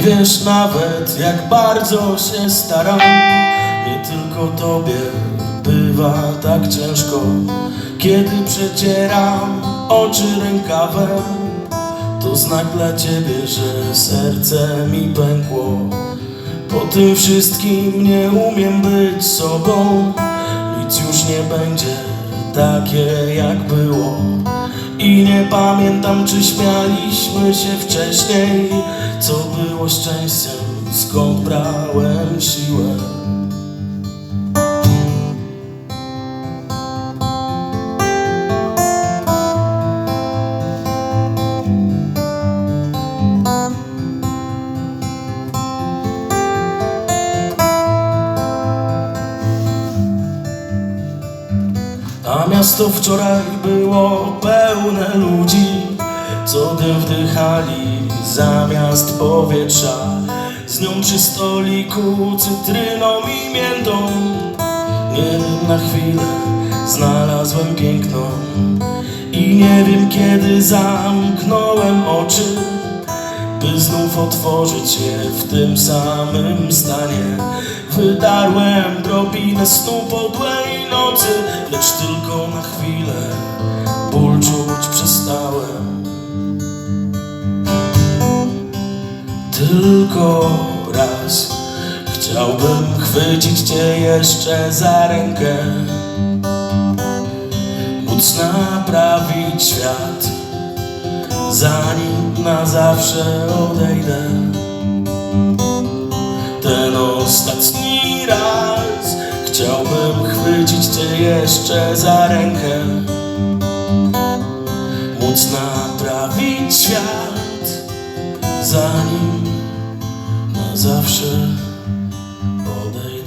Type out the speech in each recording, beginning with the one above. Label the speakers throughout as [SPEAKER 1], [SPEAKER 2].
[SPEAKER 1] Nie wiesz nawet jak bardzo się staram. Nie tylko tobie bywa tak ciężko Kiedy przecieram oczy rękawem. To znak dla ciebie, że serce mi pękło. Po tym wszystkim nie umiem być sobą. Nic już nie będzie takie jak było I nie pamiętam czy śmialiśmy się wcześniej. Co było szczęściem, skąd brałem siłę miasto wczoraj było pełne ludzi, co dym wdychali zamiast powietrza. Z nią przy stoliku cytryną i miętą. Nie na chwilę znalazłem piękno i nie wiem kiedy zamknąłem otworzyć je w tym samym stanie. Wydarłem drobinę snu podłej nocy Lecz tylko na chwilę ból czuć przestałem. Tylko raz Chciałbym chwycić cię jeszcze za rękę Móc naprawić świat zanim na zawsze odejdę. Ten ostatni raz chciałbym chwycić Cię jeszcze za rękę, móc naprawić świat, zanim na zawsze odejdę.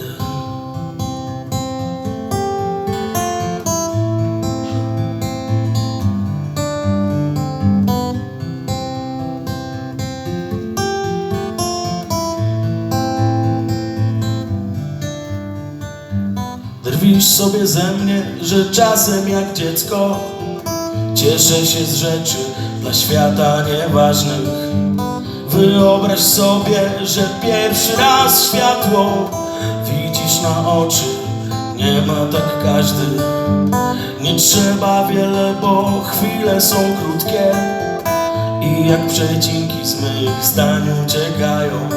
[SPEAKER 1] Drwisz sobie ze mnie, że czasem jak dziecko Cieszę się z rzeczy dla świata nieważnych. Wyobraź sobie, że pierwszy raz światło Widzisz na oczy, nie ma tak każdy. Nie trzeba wiele, bo chwile są krótkie I jak przecinki z mych zdań uciekają.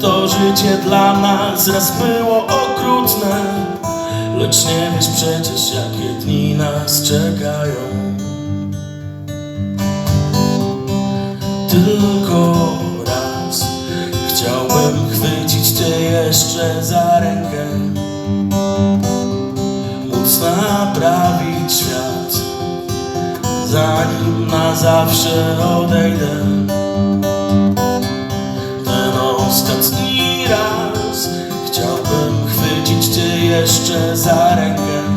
[SPEAKER 1] To życie dla nas raz było okrutne Lecz nie wiesz przecież jakie dni nas czekają. Tylko raz Chciałbym chwycić Cię jeszcze za rękę. Móc naprawić świat Zanim na zawsze odejdę jeszcze za rękę